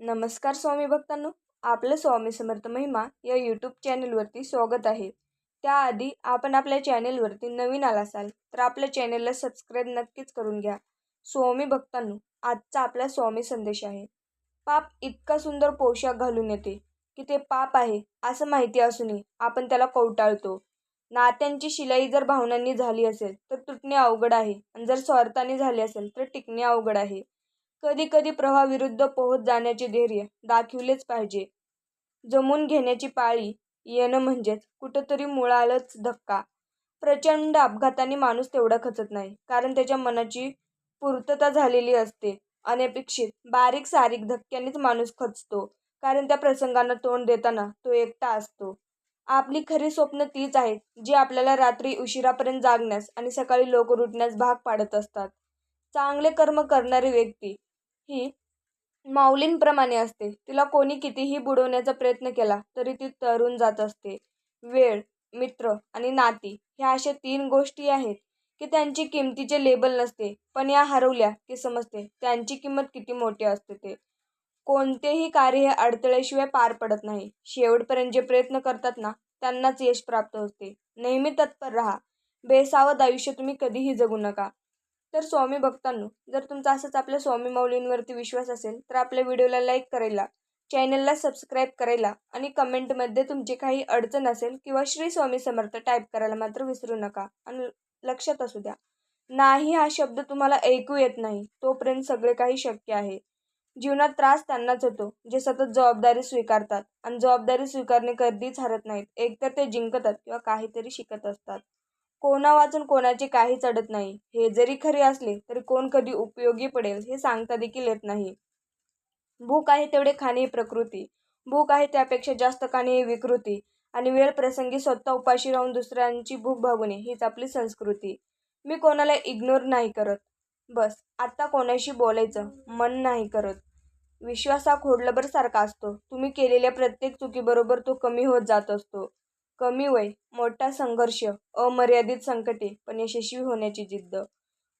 नमस्कार स्वामी भक्तांनो आपलं स्वामी समर्थ महिमा या यूट्यूब चॅनलवरती स्वागत आहे. त्याआधी आपण आपल्या चॅनेलवरती नवीन आला असाल तर आपल्या चॅनेलला सबस्क्राईब नक्कीच करून घ्या. स्वामी भक्तांनो आजचा आपला स्वामी संदेश आहे. पाप इतका सुंदर पोशाख घालून येते की ते पाप आहे असं माहिती असूनही आपण त्याला कवटाळतो. नात्यांची शिलाई जर भावनांनी झाली असेल तर तुटणे अवघड आहे. आणि जर स्वार्थाने झाली असेल तर टिकणे अवघड आहे. कधी कधी प्रवाहाविरुद्ध पोहत जाण्याचे धैर्य दाखविलेच पाहिजे. जमून घेण्याची पाळी येणं म्हणजेच कुठंतरी मुळालंच धक्का. प्रचंड अपघाताने माणूस तेवढा खचत नाही कारण त्याच्या मनाची पूर्तता झालेली असते. अनपेक्षित बारीक सारीक धक्क्यानेच माणूस खचतो कारण त्या प्रसंगांना तोंड देताना तो एकटा असतो. आपली खरी स्वप्न तीच आहेत जी आपल्याला रात्री उशिरापर्यंत जागण्यास आणि सकाळी लवकर उठण्यास भाग पाडत असतात. चांगले कर्म करणारी व्यक्ती ही माऊलींप्रमाणे असते. तिला कोणी कितीही बुडवण्याचा प्रयत्न केला तरी ती तरून जात असते. वेळ मित्र आणि नाती ह्या अशा तीन गोष्टी आहेत की त्यांची किमतीचे लेबल नसते पण या हरवल्या की समजते त्यांची किंमत किती मोठी असते ते. कोणतेही कार्य हे अडथळ्याशिवाय पार पडत नाही. शेवटपर्यंत जे प्रयत्न करतात ना त्यांनाच यश प्राप्त होते. नेहमी तत्पर राहा. बेसावध आयुष्य तुम्ही कधीही जगू नका. तर स्वामी भक्तांनो जर तुमचा असंच आपल्या स्वामी माऊलींवरती विश्वास असेल तर आपल्या व्हिडिओला लाईक करायला चॅनलला सबस्क्राईब करायला आणि कमेंटमध्ये तुमची काही अडचण असेल किंवा श्री स्वामी समर्थ टाईप करायला मात्र विसरू नका आणि लक्षात असू द्या. नाही हा शब्द तुम्हाला ऐकू येत नाही तोपर्यंत सगळे काही शक्य आहे. जीवनात त्रास त्यांनाच होतो जे सतत जबाबदारी स्वीकारतात आणि जबाबदारी स्वीकारणे कधीच हरत नाहीत एकतर ते जिंकतात किंवा काहीतरी शिकत असतात. कोणा वाचून कोणाची काहीच अडत नाही. हे जरी खरे असले तरी कोण कधी उपयोगी पडेल हे सांगता देखील येत नाही. भूक आहे तेवढे खाणे ही प्रकृती. भूक आहे त्यापेक्षा जास्त खाणे ही विकृती. आणि वेळ प्रसंगी स्वतः उपाशी राहून दुसऱ्यांची भूक भागवणे हीच आपली संस्कृती. मी कोणाला इग्नोर नाही करत. बस आत्ता कोणाशी बोलायचं? मन नाही करत. विश्वास हा खोडलबर सारखा असतो. तुम्ही केलेल्या प्रत्येक चुकीबरोबर तो कमी होत जात असतो. कमी वय मोठा संघर्ष अमर्यादित संकटे पण यशस्वी होण्याची जिद्द.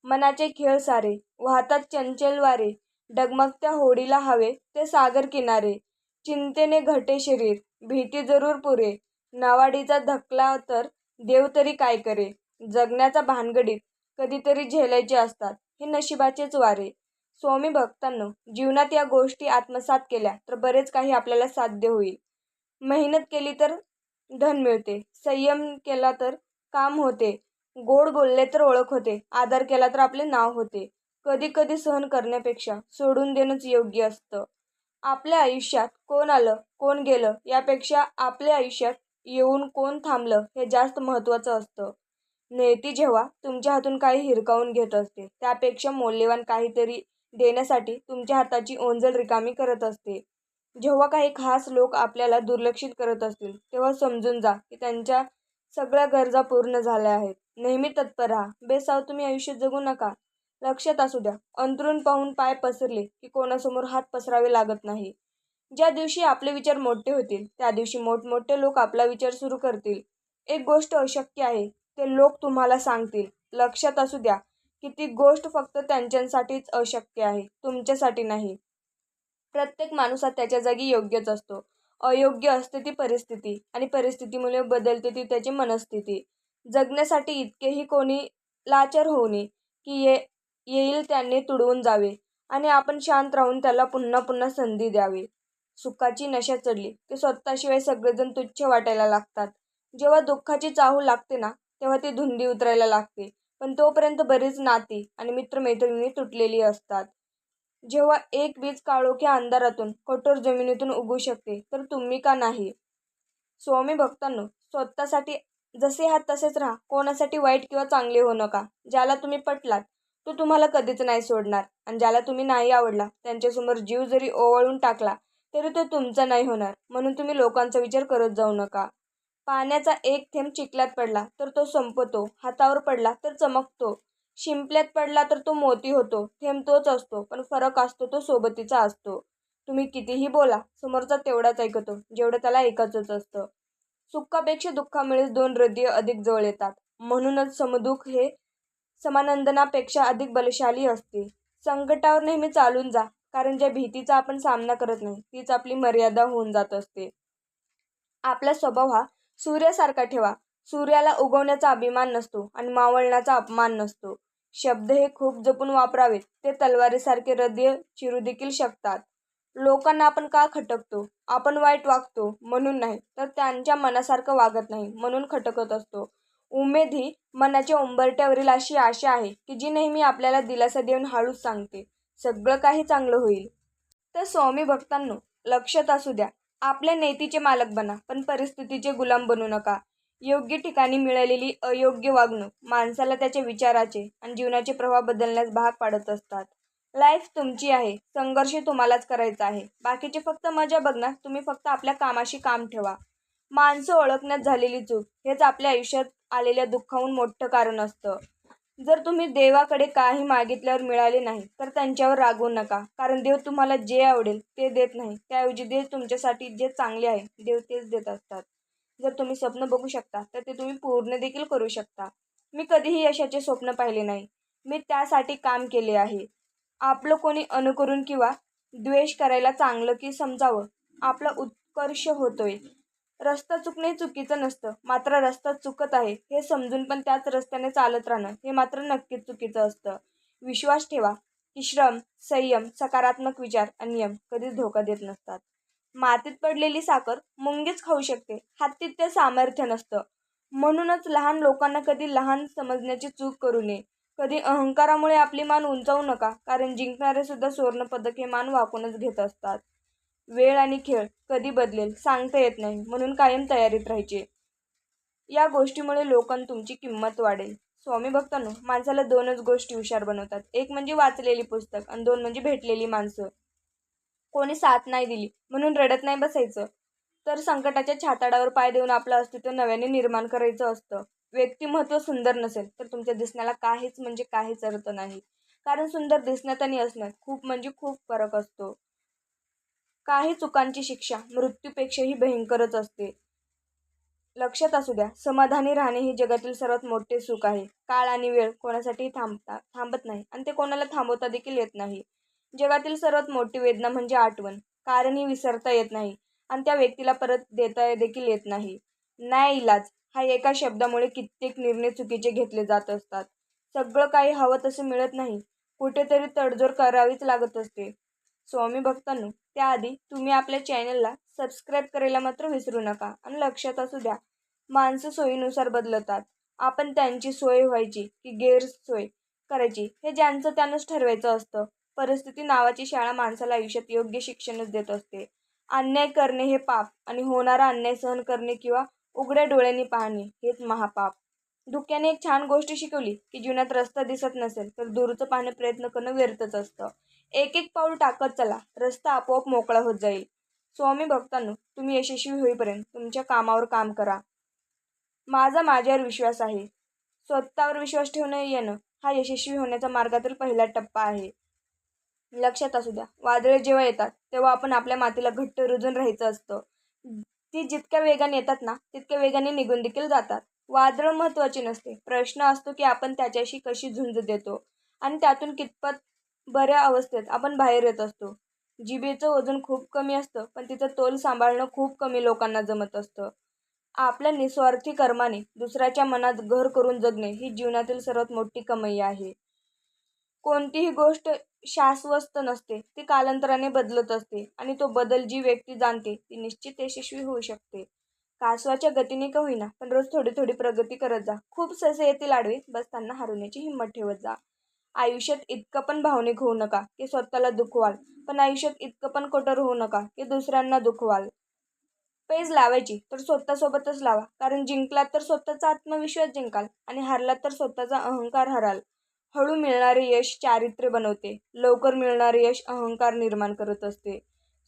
मनाचे खेळ सारे वाहतात चंचल वारे डगमगत्या होडीला हवे ते सागर किनारे. चिंतेने घटे शरीर भीती जरूर पुरे. नावाडीचा धकला तर देव तरी काय करे? जगण्याचा भानगडीत कधीतरी झेलायचे असतात हे नशिबाचेच वारे. स्वामी भक्तांनो जीवनात या गोष्टी आत्मसात केल्या तर बरेच काही आपल्याला साध्य होईल. मेहनत केली तर धन मिळते. संयम केला तर काम होते. गोड बोलले तर ओळख होते. आदर केला तर आपले नाव होते. कधी कधी सहन करण्यापेक्षा सोडून देणंच योग्य असतं. आपल्या आयुष्यात कोण आलं कोण गेलं यापेक्षा आपल्या आयुष्यात येऊन कोण थांबलं हे जास्त महत्त्वाचं असतं. नेती जेव्हा तुमच्या हातून काही हिरकावून घेत असते त्यापेक्षा मौल्यवान काहीतरी देण्यासाठी तुमच्या हाताची ओंजल रिकामी करत असते. जेव्हा काही खास लोक आपल्याला दुर्लक्षित करत असतील तेव्हा समजून जा की त्यांच्या सगळ्या गरजा पूर्ण झाल्या आहेत. नेहमी तत्पर राहा. बेसाव तुम्ही आयुष्य जगू नका. लक्षात असू द्या अंतरून पाहून पाय पसरले की कोणासमोर हात पसरावे लागत नाही. ज्या दिवशी आपले विचार मोठे होतील त्या दिवशी मोठमोठे लोक आपला विचार सुरू करतील. एक गोष्ट अशक्य आहे ते लोक तुम्हाला सांगतील. लक्षात असू द्या की ती गोष्ट फक्त त्यांच्यासाठीच अशक्य आहे तुमच्यासाठी नाही. प्रत्येक माणूस हा त्याच्या जागी योग्यच असतो. अयोग्य असते ती परिस्थिती आणि परिस्थितीमुळे बदलते ती त्याची मनस्थिती. जगण्यासाठी इतकेही कोणी लाचार होऊ नये की ये येईल त्यांनी तुडवून जावे आणि आपण शांत राहून त्याला पुन्हा पुन्हा संधी द्यावी. सुखाची नशा चढली की स्वतःशिवाय सगळेजण तुच्छ वाटायला लागतात. जेव्हा दुःखाची चाहू लागते ना तेव्हा ती धुंदी उतरायला लागते. पण तोपर्यंत बरीच नाती आणि मित्रमैत्रिणी तुटलेली असतात. जेव्हा एक बीज काळोख्या अंधारातून कठोर जमिनीतून उगू शकते तर तुम्ही का नाही? स्वामी भक्तांनो स्वतःसाठी जसे आहात तसेच राहा. कोणासाठी वाईट किंवा चांगले होऊ नका. ज्याला तुम्ही पटलात तो तुम्हाला कधीच नाही सोडणार. आणि ज्याला तुम्ही नाही आवडला त्यांच्यासमोर जीव जरी ओवाळून टाकला तरी तो तुमचा नाही होणार. म्हणून तुम्ही लोकांचा विचार करत जाऊ नका. पाण्याचा एक थेंब चिखलात पडला तर तो संपतो. हातावर पडला तर चमकतो. शिंपल्यात पडला तर तो मोती होतो थेंब तोच असतो पण फरक असतो तो सोबतीचा असतो. तुम्ही कितीही बोला समोरचा तेवढाच ऐकतो जेवढं त्याला ऐकायचंच असतं. सुखापेक्षा दुःखामुळेच दोन हृदय अधिक जवळ येतात. म्हणूनच समदुःख हे समानंदनापेक्षा अधिक बलशाली असते. संकटावर नेहमी चालून जा कारण ज्या भीतीचा आपण सामना करत नाही तीच आपली मर्यादा होऊन जात असते. आपला स्वभाव हा सूर्यासारखा ठेवा सूर्याला उगवण्याचा अभिमान नसतो आणि मावळण्याचा अपमान नसतो. शब्द हे खूप जपून वापरावेत. ते तलवारीसारखे हृदय चिरू देखील शकतात. लोकांना आपण का खटकतो? आपण वाईट वागतो म्हणून नाही तर त्यांच्या मनासारखं वागत नाही म्हणून खटकत असतो. उमेद ही मनाच्या उंबरट्यावरील अशी आशा आहे की जी नेहमी आपल्याला दिलासा देऊन हळूच सांगते. सगळं काही चांगलं होईल. तर स्वामी भक्तांनो लक्षात असू द्या आपल्या नेतीचे मालक बना पण परिस्थितीचे गुलाम बनू नका. योग्य ठिकाणी मिळालेली अयोग्य वागणूक माणसाला त्याच्या विचाराचे आणि जीवनाचे प्रवाह बदलण्यास भाग पाडत असतात. लाईफ तुमची आहे. संघर्ष तुम्हालाच करायचा आहे. बाकीचे फक्त मजा बघणार. तुम्ही फक्त आपल्या कामाशी काम ठेवा. माणसं ओळखण्यात झालेली चूक हेच आपल्या आयुष्यात आलेल्या दुःखाहून मोठं कारण असतं. जर तुम्ही देवाकडे काही मागितल्यावर मिळाले नाही तर त्यांच्यावर रागवू नका. कारण देव तुम्हाला जे आवडेल ते देत नाही. त्याऐवजी देव तुमच्यासाठी जे चांगले आहे देव तेच देत असतात. जर तुम्ही स्वप्न बघू शकता तर ते तुम्ही पूर्ण देखील करू शकता. मी कधीही यशाचे स्वप्न पाहिले नाही. मी त्यासाठी काम केले आहे. आपलं कोणी अनुकरून किंवा द्वेष करायला चांगलं की समजावं आपला उत्कर्ष होतोय. रस्ता चुकणे चुकीचं नसतं मात्र रस्ता चुकत आहे हे समजून पण त्याच रस्त्याने चालत राहणं हे मात्र नक्कीच चुकीचं असतं. विश्वास ठेवा की श्रम संयम सकारात्मक विचार आणि नियम कधीच धोका देत नसतात. मातीत पडलेली साखर मुंगीच खाऊ शकते. हातीत ते सामर्थ्य नसतं. म्हणूनच लहान लोकांना कधी लहान समजण्याची चूक करू नये. कधी अहंकारामुळे आपली मान उंचावू नका कारण जिंकणारे सुद्धा सुवर्णपदक हे मान वाकूनच घेत असतात. वेळ आणि खेळ कधी बदलेल सांगता येत नाही म्हणून कायम तयारीत राहायचे. या गोष्टीमुळे लोकांना तुमची किंमत वाढेल. स्वामी भक्तांनो माणसाला दोनच गोष्टी हुशार बनवतात. एक म्हणजे वाचलेली पुस्तक आणि दोन म्हणजे भेटलेली माणसं. कोणी साथ नाही दिली. म्हणून रडत नाही बसायचं. तर संकटाच्या छाताडावर पाय देऊन आपलं अस्तित्व नव्याने निर्माण करायचं असतं. व्यक्तिमत्व सुंदर नसेल तर तुमच्या दिसण्याला काहीच म्हणजे काहीच अर्थ नाही. कारण सुंदर दिसण्यात आणि असण्यात खूप म्हणजे खूप फरक असतो. काही चुकांची शिक्षा मृत्यूपेक्षाही भयंकरच असते. लक्षात असू द्या समाधानी राहणे हे जगातील सर्वात मोठे सुख आहे. काळ आणि वेळ कोणासाठीही थांबता थांबत नाही आणि ते कोणाला थांबवता देखील येत नाही. जगातील सर्वात मोठी वेदना म्हणजे आठवण. कारण ही विसरता येत नाही आणि त्या व्यक्तीला परत देता देखील येत नाही. न्याय इलाज हा एका शब्दामुळे कित्येक निर्णय चुकीचे घेतले जात असतात. सगळं काही हवं तसं मिळत नाही. कुठेतरी तडजोड करावीच लागत असते. स्वामी भक्तांनो त्याआधी तुम्ही आपल्या चॅनलला सबस्क्राईब करायला मात्र विसरू नका आणि लक्षात असू द्या माणसं सोयीनुसार बदलतात. आपण त्यांची सोय व्हायची की गैरसोय करायची हे ज्यांचं त्यानंच ठरवायचं असतं. परिस्थिती नावाची शाळा माणसाला आयुष्यात योग्य शिक्षणच देत असते. अन्याय करणे हे पाप आणि होणारा अन्याय सहन करणे किंवा उघड्या डोळ्यांनी पाहणे हेच महापाप. धुक्याने एक छान गोष्ट शिकवली की जीवनात रस्ता दिसत नसेल तर दूरचं पाहणे प्रयत्न करणं व्यर्थच असतं. एक एक पाऊल टाकत चला रस्ता आपोआप मोकळा होत जाईल. स्वामी भक्तांनो तुम्ही यशस्वी होईपर्यंत तुमच्या कामावर काम करा. माझा माझ्यावर विश्वास आहे. स्वतःवर विश्वास ठेवणं येणं हा यशस्वी होण्याचा मार्गातील पहिला टप्पा आहे. लक्षात असू द्या. वादळे जेव्हा येतात तेव्हा आपण आपल्या मातीला घट्ट रुजून राहायचं असतं. ती जितक्या वेगाने येतात ना तितक्या वेगाने निघून देखील जातात. वादळ महत्त्वाचे नसते. प्रश्न असतो की आपण त्याच्याशी कशी झुंज देतो? आणि त्यातून कितपत बऱ्या अवस्थेत आपण बाहेर येत असतो? जिभेचं वजन खूप कमी असतं पण तिचं तोल सांभाळणं खूप कमी लोकांना जमत असतं. आपल्या निस्वार्थी कर्माने दुसऱ्याच्या मनात घर करून जगणे ही जीवनातील सर्वात मोठी कमाई आहे. कोणतीही गोष्ट शाश्वत नसते. ती कालांतराने बदलत असते आणि तो बदल जी व्यक्ती जाणते ती निश्चित यशस्वी होऊ शकते. कासवाच्या गतीने का होईना पण रोज थोडी थोडी प्रगती करत जा. खूप ससे येतील आडवे बस त्यांना हरवण्याची हिंमत ठेवत जा. आयुष्यात इतकं पण भावनिक होऊ नका की स्वतःला दुखवाल पण आयुष्यात इतकं पण कठोर होऊ नका की दुसऱ्यांना दुखवाल. पेज लावायची तर स्वतःसोबतच लावा कारण जिंकला तर स्वतःचा आत्मविश्वास जिंकाल आणि हरला तर स्वतःचा अहंकार हराल. हळू मिळणारे यश चारित्र्य बनवते. लवकर मिळणारे यश अहंकार निर्माण करत असते.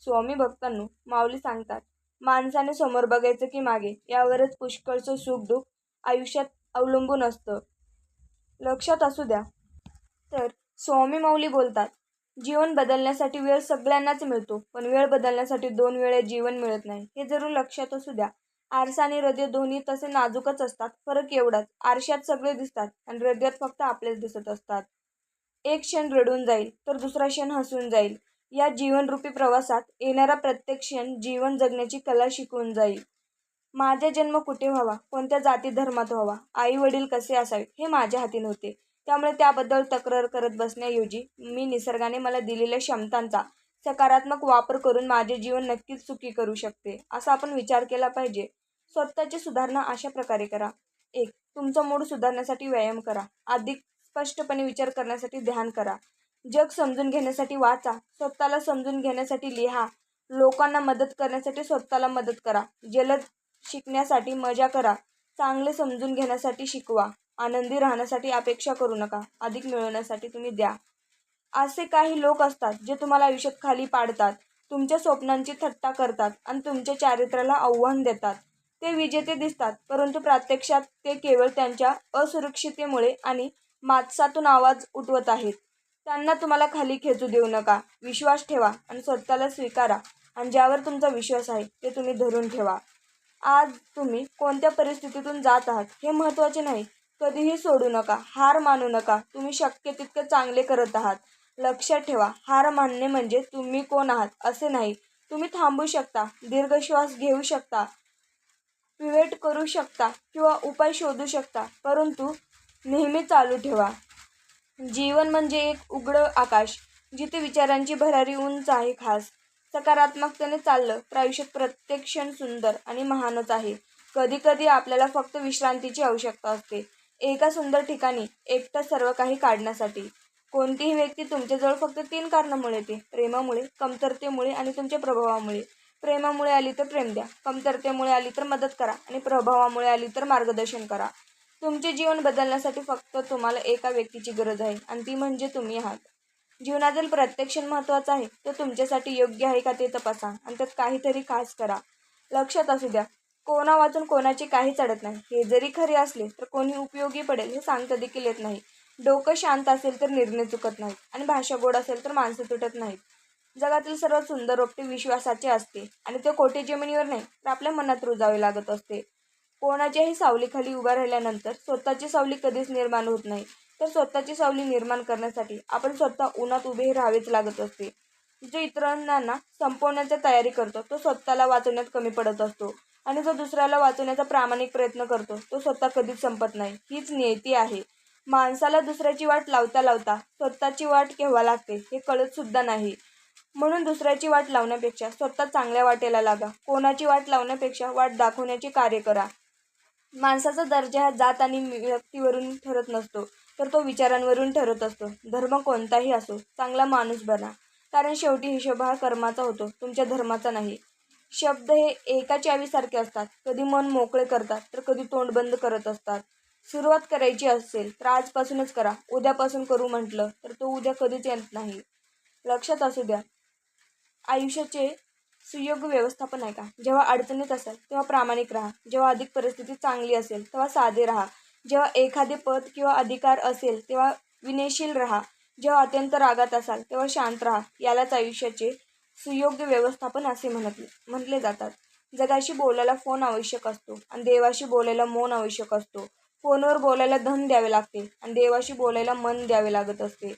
स्वामी भक्तांनो माऊली सांगतात माणसाने समोर बघायचं की मागे यावरच पुष्कळचं सुख दुःख आयुष्यात अवलंबून असतं. लक्षात असू द्या. तर स्वामी माऊली बोलतात जीवन बदलण्यासाठी वेळ सगळ्यांनाच मिळतो पण वेळ बदलण्यासाठी दोन वेळे जीवन मिळत नाही. हे जरूर लक्षात असू द्या. आरसा आणि हृदय दोन्ही तसे नाजूकच असतात. फरक एवढाच. आरशात सगळे दिसतात आणि हृदयात फक्त आपलेच दिसत असतात. एक क्षण रडून जाईल तर दुसरा क्षण हसून जाईल. या जीवनरूपी प्रवासात येणारा प्रत्येक क्षण जीवन जगण्याची कला शिकवून जाईल. माझा जन्म कुठे व्हावा? कोणत्या जाती धर्मात व्हावा? आई वडील कसे असावे? हे माझ्या हाती नव्हते. त्यामुळे त्याबद्दल तक्रार करत बसण्याऐवजी मी निसर्गाने मला दिलेल्या क्षमतांचा सकारात्मक वापर करून माझे जीवन नक्कीच सुखी करू शकते असा आपण विचार केला पाहिजे. स्वतःची सुधारणा अशा प्रकारे करा. एक तुमचा मूड सुधारण्यासाठी व्यायाम करा. अधिक स्पष्टपणे विचार करण्यासाठी ध्यान करा. जग समजून घेण्यासाठी वाचा. स्वतःला समजून घेण्यासाठी लिहा. लोकांना मदत करण्यासाठी स्वतःला मदत करा. जलद शिकण्यासाठी मजा करा. चांगले समजून घेण्यासाठी शिकवा. आनंदी राहण्यासाठी अपेक्षा करू नका. अधिक मिळवण्यासाठी तुम्ही द्या. असे काही लोक असतात जे तुम्हाला आयुष्यात खाली पाडतात तुमच्या स्वप्नांची थट्टा करतात आणि तुमच्या चारित्र्याला आव्हान देतात. ते विजेते दिसतात परंतु प्रत्यक्षात ते केवळ त्यांच्या असुरक्षितेमुळे आणि मातसातून आवाज उठवत आहेत. त्यांना तुम्हाला खाली खेचू देऊ नका. विश्वास ठेवा आणि स्वतःला स्वीकारा आणि ज्यावर तुमचा विश्वास आहे ते तुम्ही धरून ठेवा. आज तुम्ही कोणत्या परिस्थितीतून जात आहात हे महत्त्वाचे नाही. कधीही सोडू नका हार मानू नका. तुम्ही शक्य तितके चांगले करत आहात. लक्षात ठेवा हार मानणे म्हणजे तुम्ही कोण आहात असे नाही. तुम्ही थांबू शकता दीर्घ श्वास घेऊ शकता पिवेट करू शकता किंवा उपाय शोधू शकता परंतु नेहमी चालू ठेवा. जीवन म्हणजे एक उघडं आकाश जिथे विचारांची भरारी उंच आहे खास. सकारात्मकतेने चाललं तर आयुष्यात प्रत्येक क्षण सुंदर आणि महानच आहे. कधीकधी आपल्याला फक्त विश्रांतीची आवश्यकता असते. एका सुंदर ठिकाणी एकटं सर्व काही काढण्यासाठी. कोणतीही व्यक्ती तुमच्याजवळ फक्त तीन कारणामुळे येते. प्रेमामुळे कमतरतेमुळे आणि तुमच्या प्रभावामुळे. प्रेमामुळे आली तर प्रेम द्या. कमतरतेमुळे आली तर मदत करा आणि प्रभावामुळे आली तर मार्गदर्शन करा. तुमचे जीवन बदलण्यासाठी फक्त तुम्हाला एका व्यक्तीची गरज आहे आणि ती म्हणजे तुम्ही आहात. जीवनातील प्रत्येक क्षण महत्त्वाचा आहे. तो तुमच्यासाठी योग्य आहे का ते तपासा आणि त्यात काहीतरी खास करा. लक्षात असू द्या कोणा वाचून कोणाचे काही चढत नाही. हे जरी खरे असले तर कोणी उपयोगी पडेल हे सांगता देखील येत नाही. डोकं शांत असेल तर निर्णय चुकत नाहीत आणि भाषा गोड असेल तर माणसं तुटत नाहीत. जगातील सर्वात सुंदर रोपटे विश्वासाचे असते आणि ते कोठे जमिनीवर नाही तर आपल्या मनात रुजावे लागत असते. कोणाच्याही सावलीखाली उभा राहिल्यानंतर स्वतःची सावली कधीच निर्माण होत नाही. तर स्वतःची सावली निर्माण करण्यासाठी आपण स्वतः उन्हात उभे राहावेच लागत असते. जो इतरांना संपवण्याची तयारी करतो तो स्वतःला वाचवण्यात कमी पडत असतो आणि जो दुसऱ्याला वाचवण्याचा प्रामाणिक प्रयत्न करतो तो स्वतः कधीच संपत नाही. हीच नियती आहे. माणसाला दुसऱ्याची वाट लावता लावता स्वतःची वाट केव्हा लागते हे कळत सुद्धा नाही. म्हणून दुसऱ्याची वाट लावण्यापेक्षा स्वतः चांगल्या वाटेला लागा. कोणाची वाट लावण्यापेक्षा वाट दाखवण्याचे कार्य करा. माणसाचा दर्जा हा जात आणि व्यक्तीवरून ठरत नसतो तर तो विचारांवरून ठरत असतो. धर्म कोणताही असो चांगला माणूस बना. कारण शेवटी हिशोब हा कर्माचा होतो तुमच्या धर्माचा नाही. शब्द हे एका चावीसारखे असतात. कधी मन मोकळे करतात तर कधी तोंड बंद करत असतात. सुरुवात करायची असेल तर आजपासूनच करा. उद्यापासून करू म्हटलं तर तो उद्या कधीच येत नाही. लक्षात असू द्या. आयुष्याचे सुयोग्य व्यवस्थापन आहे का जेव्हा अडचणीत असेल तेव्हा प्रामाणिक राहा. जेव्हा अधिक परिस्थिती चांगली असेल तेव्हा साधे राहा. जेव्हा एखादे पद किंवा अधिकार असेल तेव्हा विनयशील राहा. जेव्हा अत्यंत रागात असाल तेव्हा शांत राहा. यालाच आयुष्याचे सुयोग्य व्यवस्थापन असे म्हणत म्हटले जातात. जगाशी बोलायला फोन आवश्यक असतो आणि देवाशी बोलायला मौन आवश्यक असतो. फोनवर बोलायला धन द्यावे लागते आणि देवाशी बोलायला मन द्यावे लागत असते.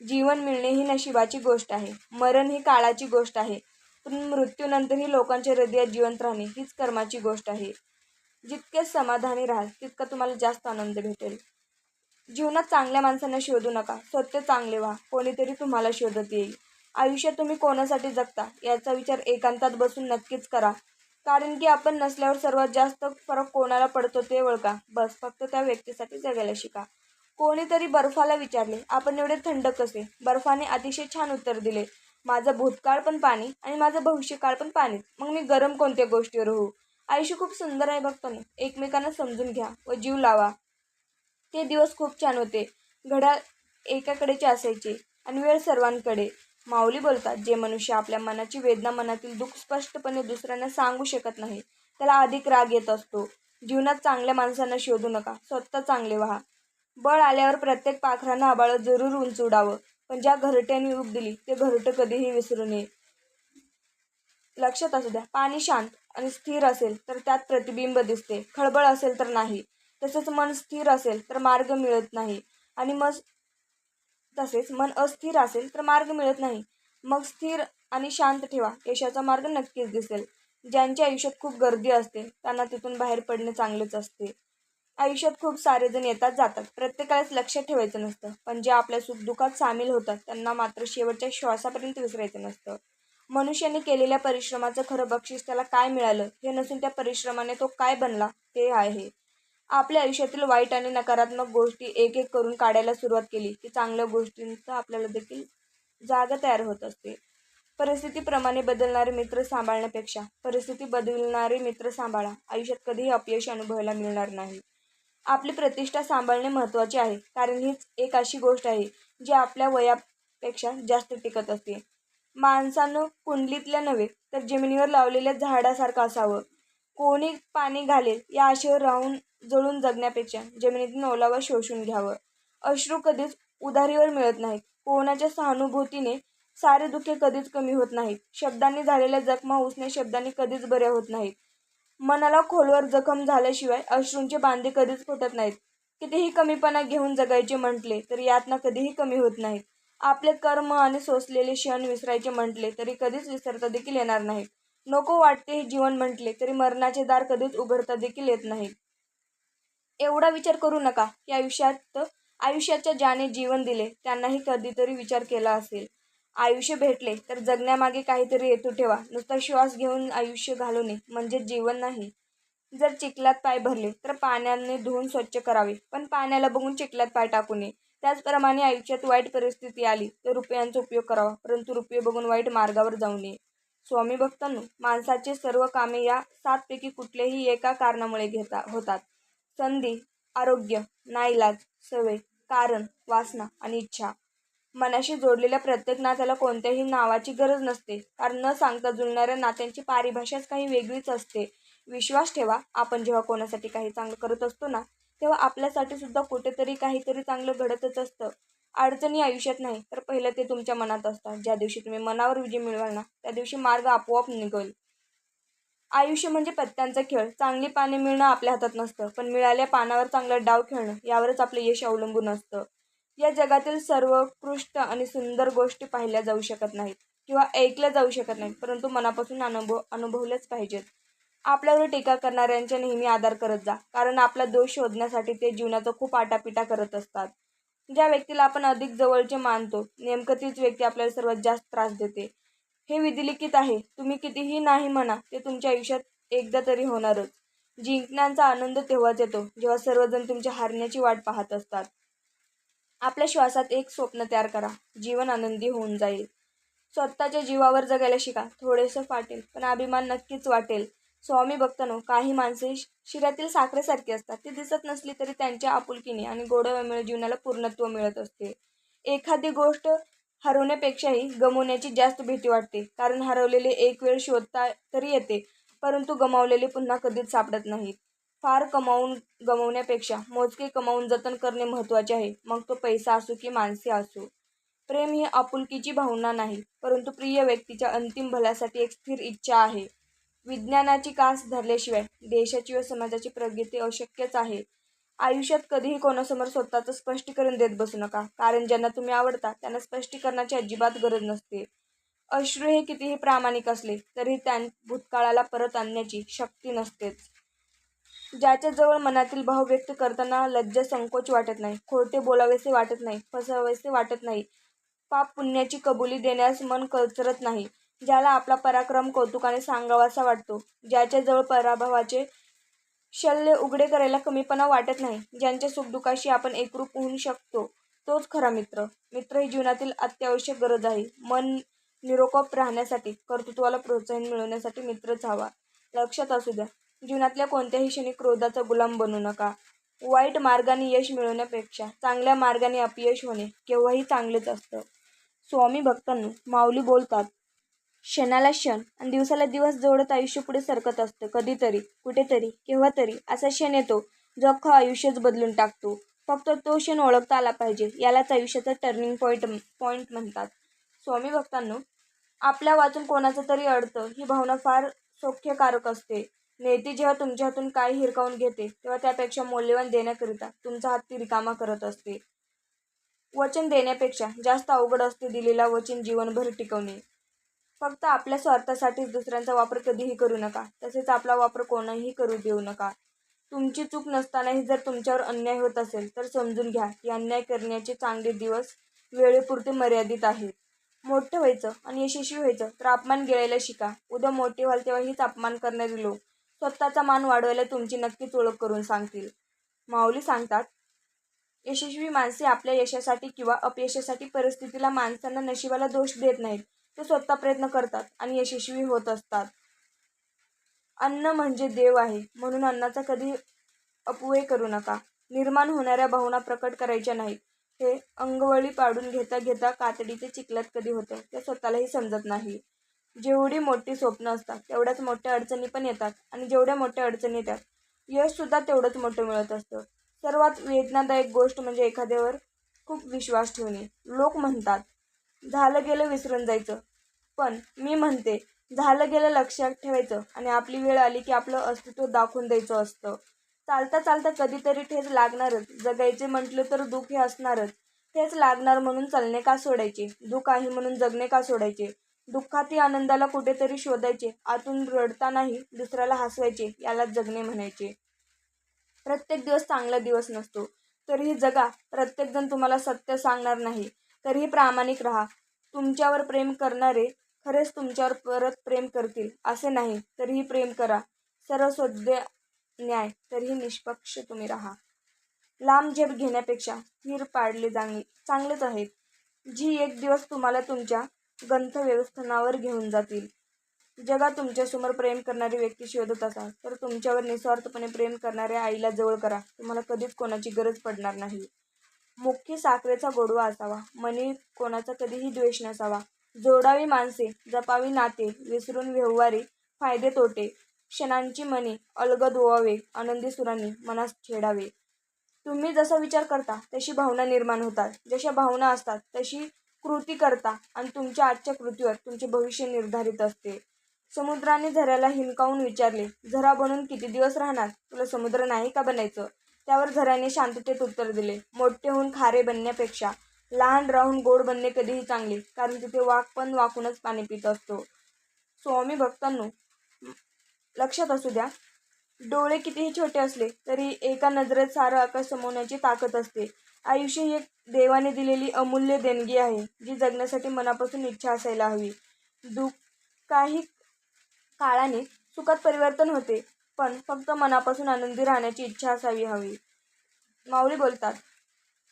जीवन मिळणे ही नशिबाची गोष्ट आहे. मरण ही काळाची गोष्ट आहे. पण मृत्यूनंतरही लोकांच्या हृदयात जिवंत राहणे हीच कर्माची गोष्ट आहे. जितके समाधानी राहाल तितका तुम्हाला जास्त आनंद भेटेल. जीवनात चांगल्या माणसांना शोधू नका. स्वतः चांगले व्हा. कोणीतरी तुम्हाला शोधत येईल. आयुष्यात तुम्ही कोणासाठी जगता? याचा विचार एकांतात बसून नक्कीच करा. कारण की आपण नसल्यावर सर्वात जास्त फरक कोणाला पडतो ते ओळखा. बस फक्त त्या व्यक्तीसाठी जगायला शिका. कोणीतरी बर्फाला विचारले आपण एवढे थंड कसे? बर्फाने अतिशय छान उत्तर दिले माझं भूतकाळ पण पाणी आणि माझं भविष्यकाळ पण पाणी. मग मी गरम कोणत्या गोष्टीवर होऊ? आयुष्य खूप सुंदर आहे बघतो ना. एकमेकांना समजून घ्या व जीव लावा. ते दिवस खूप छान होते. घड्याळ एकाकडेचे असायचे आणि वेळ सर्वांकडे. माऊली बोलतात जे मनुष्य आपल्या मनाची वेदना मनातील दुःख स्पष्टपणे दुसऱ्यांना सांगू शकत नाही त्याला अधिक राग येत असतो. जीवनात चांगल्या माणसांना शोधू नका स्वतः चांगले व्हा. बळ आल्यावर प्रत्येक पाखरानं आबाळ जरूर उंच उडावं पण ज्या घरट्याने रूप दिली ते घरटं कधीही विसरू नये. लक्षात असू द्या पाणी शांत आणि स्थिर असेल तर त्यात प्रतिबिंब दिसते खळबळ असेल तर नाही. तसेच मन स्थिर असेल तर मार्ग मिळत नाही. आणि मग तसेच मन अस्थिर असेल तर मार्ग मिळत नाही. मग स्थिर आणि शांत ठेवा. यशाचा मार्ग नक्कीच दिसेल. ज्यांच्या आयुष्यात खूप गर्दी असते त्यांना तिथून बाहेर पडणे चांगलेच असते. आयुष्यात खूप सारे जण येतात जातात. प्रत्येकालाच लक्ष ठेवायचं नसतं. पण जे आपल्या सुखदुःखात सामील होतात त्यांना मात्र शेवटच्या श्वासापर्यंत विसरायचं नसतं. मनुष्याने केलेल्या परिश्रमाचं खरं बक्षीस त्याला काय मिळालं? हे नसून त्या परिश्रमाने तो काय बनला? ते आहे. आपल्या आयुष्यातील वाईट आणि नकारात्मक गोष्टी एक एक करून काढायला सुरुवात केली. की चांगल्या गोष्टींचा आपल्याला देखील जागा तयार होत असते. परिस्थितीप्रमाणे बदलणारे मित्र सांभाळण्यापेक्षा परिस्थिती बदलणारे मित्र सांभाळा. आयुष्यात कधीही अपयश अनुभवायला मिळणार नाही. आपली प्रतिष्ठा सांभाळणे महत्त्वाचे आहे कारण हीच एक अशी गोष्ट आहे जी आपल्या वयापेक्षा जास्त टिकत असते. माणसानं कुंडलीतल्या नव्हे तर जमिनीवर लावलेल्या झाडासारखं असावं. कोणी पाणी घालेल या आशेवर राहून जळून जगण्यापेक्षा जमिनीतून ओलावा शोषून घ्यावं. अश्रू कधीच उधारीवर मिळत नाहीत. कोणाच्या सहानुभूतीने सारे दुःखे कधीच कमी होत नाहीत. शब्दांनी झालेल्या जखमा उसने शब्दांनी कधीच बऱ्या होत नाहीत. मनाला खोलवर जखम झाल्याशिवाय अश्रूंचे बांधे कधीच फुटत नाहीत. कितीही कमीपणा घेऊन जगायचे म्हटले तरी यातना कधीही कमी होत नाहीत. आपले कर्म आणि सोसलेले क्षण विसरायचे म्हटले तरी कधीच विसरता देखील येणार नाहीत. नको वाटते हे जीवन म्हटले तरी मरणाचे दार कधीच उघडता देखील येत नाहीत. एवढा विचार करू नका. की आयुष्यात आयुष्याच्या ज्याने जीवन दिले त्यांनाही कधीतरी विचार केला असेल. आयुष्य भेटले तर जगण्यामागे काहीतरी हेतू ठेवा. नुसता श्वास घेऊन आयुष्य घालवणे म्हणजे जीवन नाही. जर चिखलात पाय भरले तर पाण्याने धुवून स्वच्छ करावे. पण पाण्याला बघून चिखलात पाय टाकू नये. त्याचप्रमाणे आयुष्यात वाईट परिस्थिती आली तर रुपयांचा उपयोग करावा. परंतु रुपये बघून वाईट मार्गावर जाऊ नये. स्वामी भक्तांनो माणसाचे सर्व कामे या सातपैकी कुठलेही एका कारणामुळे घेता होतात. संधी आरोग्य नाईलाज सवय कारण वासना आणि इच्छा. मनाशी जोडलेल्या प्रत्येक नात्याला कोणत्याही नावाची गरज नसते. कारण न सांगता जुळणाऱ्या नात्यांची पारिभाषाच काही वेगळीच असते. विश्वास ठेवा आपण जेव्हा कोणासाठी काही चांगलं करत असतो ना तेव्हा आपल्यासाठी सुद्धा कुठेतरी काहीतरी चांगलं घडतच असतं. अडचणी आयुष्यात नाही तर पहिलं ते तुमच्या मनात असतात. ज्या दिवशी तुम्ही मनावर विजय मिळवाल ना त्या दिवशी मार्ग आपोआप निघेल. आयुष्य म्हणजे पत्त्यांचा खेळ. चांगली पाने मिळणं आपल्या हातात नसतं पण मिळाल्या पानावर चांगला डाव खेळणं यावरच आपलं यश अवलंबून असतं. या जगातील सर्वोत्कृष्ट आणि सुंदर गोष्टी पाहिल्या जाऊ शकत नाहीत किंवा ऐकल्या जाऊ शकत नाहीत परंतु मनापासून अनुभव अनुभवल्याच पाहिजेत. आपल्यावर टीका करणाऱ्यांच्या नेहमी आधार करत जा कारण आपला दोष शोधण्यासाठी ते जीवनाचा खूप आटापिटा करत असतात. ज्या व्यक्तीला आपण अधिक जवळचे मानतो नेमकं तीच व्यक्ती आपल्याला सर्वात जास्त त्रास देते. हे विधिलिखित आहे. तुम्ही कितीही नाही म्हणा ते तुमच्या आयुष्यात एकदा तरी होणारच. जिंकण्याचा आनंद तेव्हाच येतो जेव्हा सर्वजण तुमच्या हारण्याची वाट पाहत असतात. आपल्या श्वासात एक स्वप्न तयार करा. जीवन आनंदी होऊन जाईल. स्वतःच्या जीवावर जगायला शिका. थोडेसं फाटेल पण अभिमान नक्कीच वाटेल. स्वामी भक्तनो काही माणसे शिऱ्यातील साखरेसारखी असतात. ती दिसत नसली तरी त्यांच्या आपुलकीने आणि गोडव्यामुळे जीवनाला पूर्णत्व मिळत असते. एखादी गोष्ट हरवण्यापेक्षाही गमवण्याची जास्त भीती वाटते. कारण हरवलेले एक वेळ शोधता तरी येते परंतु गमावलेले पुन्हा कधीच सापडत नाहीत. फार कमावून गमवण्यापेक्षा मोजके कमावून जतन करणे महत्त्वाचे आहे. मग तो पैसा असो की माणसे असो. प्रेम ही आपुलकीची भावना नाही परंतु प्रिय व्यक्तीच्या अंतिम भल्यासाठी एक स्थिर इच्छा आहे. विज्ञानाची कास धरल्याशिवाय देशाची व समाजाची प्रगती अशक्यच आहे. आयुष्यात कधीही कोणासमोर स्वतःचं स्पष्टीकरण देत बसू नका. कारण ज्यांना तुम्ही आवडता त्यांना स्पष्टीकरणाची अजिबात गरज नसते. अश्रू हे कितीही प्रामाणिक असले तरी त्या भूतकाळाला परत आणण्याची शक्ती नसतेच. ज्याच्याजवळ मनातील भाव व्यक्त करताना लज्जा संकोच वाटत नाही. खोटे बोलावेसे वाटत नाही. फसवावेसे वाटत नाही. पाप पुण्याची कबुली देण्यास मन कचरत नाही. ज्याला आपला पराक्रम कौतुकाने सांगावासा वाटतो ज्याच्याजवळ पराभवाचे शल्य उघडे करायला कमीपणा वाटत नाही. ज्यांच्या सुखदुःखाशी आपण एकरूप होऊ शकतो तोच खरा मित्र. मित्र ही जीवनातील अत्यावश्यक गरज आहे. मन निरोपप राहण्यासाठी कर्तृत्वाला प्रोत्साहन मिळवण्यासाठी मित्रच हवा. लक्षात असू द्या जीवनातल्या कोणत्याही क्षणी क्रोधाचा गुलाम बनू नका. वाईट मार्गाने यश मिळवण्यापेक्षा चांगल्या मार्गाने अपयश होणे केव्हाही चांगलेच असतं. स्वामी भक्तांनी माऊली बोलतात क्षणाला क्षण आणि दिवसाला दिवस जोडत आयुष्य पुढे सरकत असतं. कधीतरी कुठेतरी केव्हा तरी असा क्षण येतो जो अख्खं आयुष्यच बदलून टाकतो. फक्त तो क्षण ओळखता आला पाहिजे यालाच आयुष्याचा टर्निंग पॉईंट पॉईंट म्हणतात. स्वामी भक्तांनो आपल्या वाचून कोणाचं तरी अडतं ही भावना फार सौख्यकारक असते. नेती जेव्हा तुमच्या हातून काय हिरकावून घेते तेव्हा त्यापेक्षा मौल्यवान देण्याकरिता तुमचा हात ती रिकामा करत असते. वचन देण्यापेक्षा जास्त अवघड असते दिलेला वचन जीवनभर टिकवणे. फक्त आपल्या स्वार्थासाठीच दुसऱ्यांचा वापर कधीही करू नका. तसेच आपला वापर कोणाही करू देऊ नका. तुमची चूक नसतानाही जर तुमच्यावर अन्याय होत असेल तर समजून घ्या की अन्याय करण्याचे चांगले दिवस वेळेपुरते मर्यादित आहेत. मोठं व्हायचं आणि यशस्वी व्हायचं तर अपमान गिळायला शिका. उद्या मोठे व्हाल तेव्हा हीच अपमान करणारे लोक स्वतःचा मान वाढवायला तुमची नक्कीच ओळख करून सांगतील. माऊली सांगतात यशस्वी माणसे आपल्या यशासाठी किंवा अपयशासाठी परिस्थितीला माणसांना नशिबाला दोष देत नाहीत. ते स्वतः प्रयत्न करतात आणि यशस्वी होत असतात. अन्न म्हणजे देव आहे म्हणून अन्नाचा कधी अपव्यय करू नका. निर्माण होणाऱ्या भावना प्रकट करायच्या नाहीत. हे अंगवळी पाडून घेता घेता कातडीचे चिखलात कधी होतं ते स्वतःलाही समजत नाही. जेवढी मोठी स्वप्न असतात तेवढ्याच मोठ्या अडचणी पण येतात आणि जेवढ्या मोठ्या अडचणी येतात यशसुद्धा तेवढंच मोठं मिळत असतं. सर्वात वेदनादायक गोष्ट म्हणजे एखाद्यावर खूप विश्वास ठेवणे. लोक म्हणतात झालं गेलं विसरून जायचं. पण मी म्हणते झालं गेलं लक्षात ठेवायचं आणि आपली वेळ आली की आपलं अस्तित्व दाखवून द्यायचं असतं. चालता चालता कधीतरी ठेच लागणारच. जगायचे म्हटलं तर दुःख हे असणारच. ठेच लागणार म्हणून चालणे का सोडायचे? दुःख आहे म्हणून जगणे का सोडायचे? दुःखातही आनंदाला कुठेतरी शोधायचे. आतून रडतानाही दुसऱ्याला हसवायचे. याला जगणे म्हणायचे. प्रत्येक दिवस चांगला दिवस नसतो. तरीही जगा. प्रत्येकजण तुम्हाला सत्य सांगणार नाही. तरीही प्रामाणिक राहा. तुमच्यावर प्रेम करणारे खरेच तुमच्यावर परत प्रेम करतील असे नाही तरीही प्रेम करा. सर्व सद्य न्याय तरीही निष्पक्ष तुम्ही राहा. लांब झेप घेण्यापेक्षा स्थिर पाडले जाणे चांगलेच आहेत. जी एक दिवस तुम्हाला तुमच्या गंथव्यवस्थानावर घेऊन जातील. जगात तुमच्यासमोर प्रेम करणारी व्यक्ती शोधत असाल तर तुमच्यावर निस्वार्थपणे प्रेम करणाऱ्या आईला जवळ करा. तुम्हाला कधीच कोणाची गरज पडणार नाही. मुख्य साखरेचा गोडवा असावा. मनी कोणाचा कधीही द्वेष नसावा. जोडावी माणसे जपावी नाते विसरून व्यवहारी फायदे तोटे. क्षणांची मनी अलगद ओवावे आनंदी सुरांनी मनास छेडावे. तुम्ही जसा विचार करता तशी भावना निर्माण होतात. जशा भावना असतात तशी कृती करता आणि तुमच्या आजच्या कृतीवर तुमचे भविष्य निर्धारित असते. समुद्राने झऱ्याला हिंकावून विचारले झरा बनून किती दिवस राहणार? तुला समुद्र नाही का बनायचं? त्यावर झऱ्याने शांततेत उत्तर दिले. मोठे होऊन खारे बनण्यापेक्षा लहान राहून गोड बनणे कधीही चांगले कारण तिथे वाघ पण वाकूनच पाणी पित असतो. स्वामी भक्तांनो लक्षात असू द्या डोळे कितीही छोटे असले तरी एका नजरेत सारं आकाश समवण्याची ताकद असते. आयुष्य ही एक देवाने दिलेली अमूल्य देणगी आहे जी जगण्यासाठी मनापासून इच्छा असायला हवी. दुःख काही काळाने सुखात परिवर्तन होते. पण फक्त मनापासून आनंदी राहण्याची इच्छा असावी हवी. माऊली बोलतात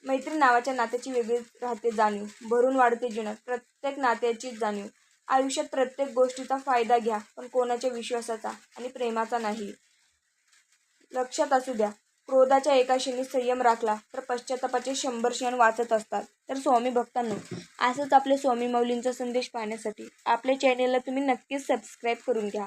मैत्री नावाच्या नात्याची वेगळी राहते जाणीव. भरून वाढते जीवनात प्रत्येक नात्याचीच जाणीव. आयुष्यात प्रत्येक गोष्टीचा फायदा घ्या पण कोणाच्या विश्वासाचा आणि प्रेमाचा नाही. लक्षात असू द्या क्रोधाच्या एका क्षणी संयम राखला तर पश्चातापाचे शंभर क्षण वाचत असतात. तर स्वामी भक्तांनो असंच आपले स्वामी माऊलींचा संदेश पाहण्यासाठी आपल्या चॅनेलला तुम्ही नक्कीच सबस्क्राईब करून घ्या.